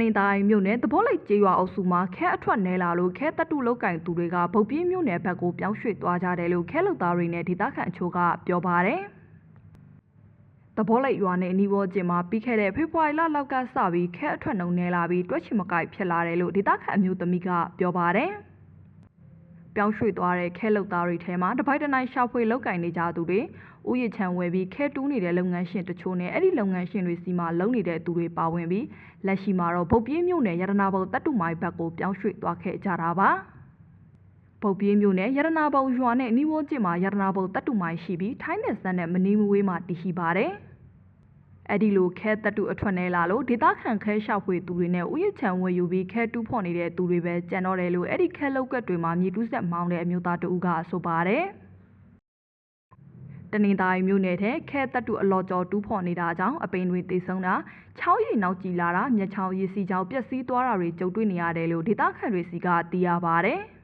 နင်္သာရီမြို့နယ်သဘောလိတ်ကျေးရွာအုပ်စုမှာခဲအထွက်နဲလာလို့ခဲတက်တုလောက်ကင်သူတွေကဗုတ်ပြင်းမြို့နယ်ဘက်ကိုပြောင်းရွှေ့သွားကြတယ်လို့ခဲလုတ်သားတွေနဲ့ဒေသခံအချို့ကပြောပါတယ်။သဘောလိတ်ရွာနဲ့အနီးဝန်းကျင်မှာပြီးခဲ့တဲ့ဖေဖော်ဝါရီလလောက်ကစပြီးခဲအထွက်နှုံနဲလာပြီးတွက်ချင်မကိုက်ဖြစ်လာတယ်လို့ဒေသခံအမျိုးသမီးကပြောပါတယ်။ ပြောင်းရွှေ့သွားတဲ့ခဲလုတ်သားတွေထဲမှာတပိုက်တစ်နိုင်ရှာဖွေလောက်ကင်နေကြသူတွေဥယျာဉ်ချံဝယ်ပြီးခဲတူးနေတဲ့လုပ်ငန်းရှင်တချို့နဲ့အဲ့ဒီလုပ်ငန်းရှင်တွေစီမှာလုပ်နေတဲ့သူတွေပါဝင်ပြီးလက်ရှိမှာတော့ဗုတ်ပြင်းမြို့နယ်ရတနာဘုံတပ်တူမိုင်ဘက်ကိုပြောင်းရွှေ့သွားခဲ့ကြတာပါဗုတ်ပြင်းမြို့နယ်ရတနာဘုံရွာနဲ့အနီးဝန်းကျင်မှာရတနာဘုံတပ်တူမိုင်ရှိပြီးထိုင်းနယ်စပ်နဲ့မနီးမဝေးမှာတည်ရှိပါတယ် အဲ့ဒီလိုခဲတက်တူအထွက်နေလာလို့ဒေသခံခဲရှောက်ဖွေသူတွေနဲ့ဥယျာဉ်ချံဝယ်ယူပြီးခဲတူးဖော်နေတဲ့သူတွေပဲကြံတော့တယ်လို့အဲ့ဒီခဲလောက်ကက်တွေမှာမြေတူးဆက်မောင်းတဲ့အမျိုးသားတဦးကဆိုပါတယ်တနင်္သာရီမြို့နယ်ထဲခဲတက်တူအလော်ကျော်တူးဖော်နေတာကြောင့်အပိန်တွေတိတ်ဆုံးတာချောင်းရည်နောက်ကြည်လာတာမျက်ချောင်းရည်စီချောင်းပျက်စီးသွားတာတွေကြုံတွေ့နေရတယ်လို့ဒေသခံတွေစီကသိရပါတယ်။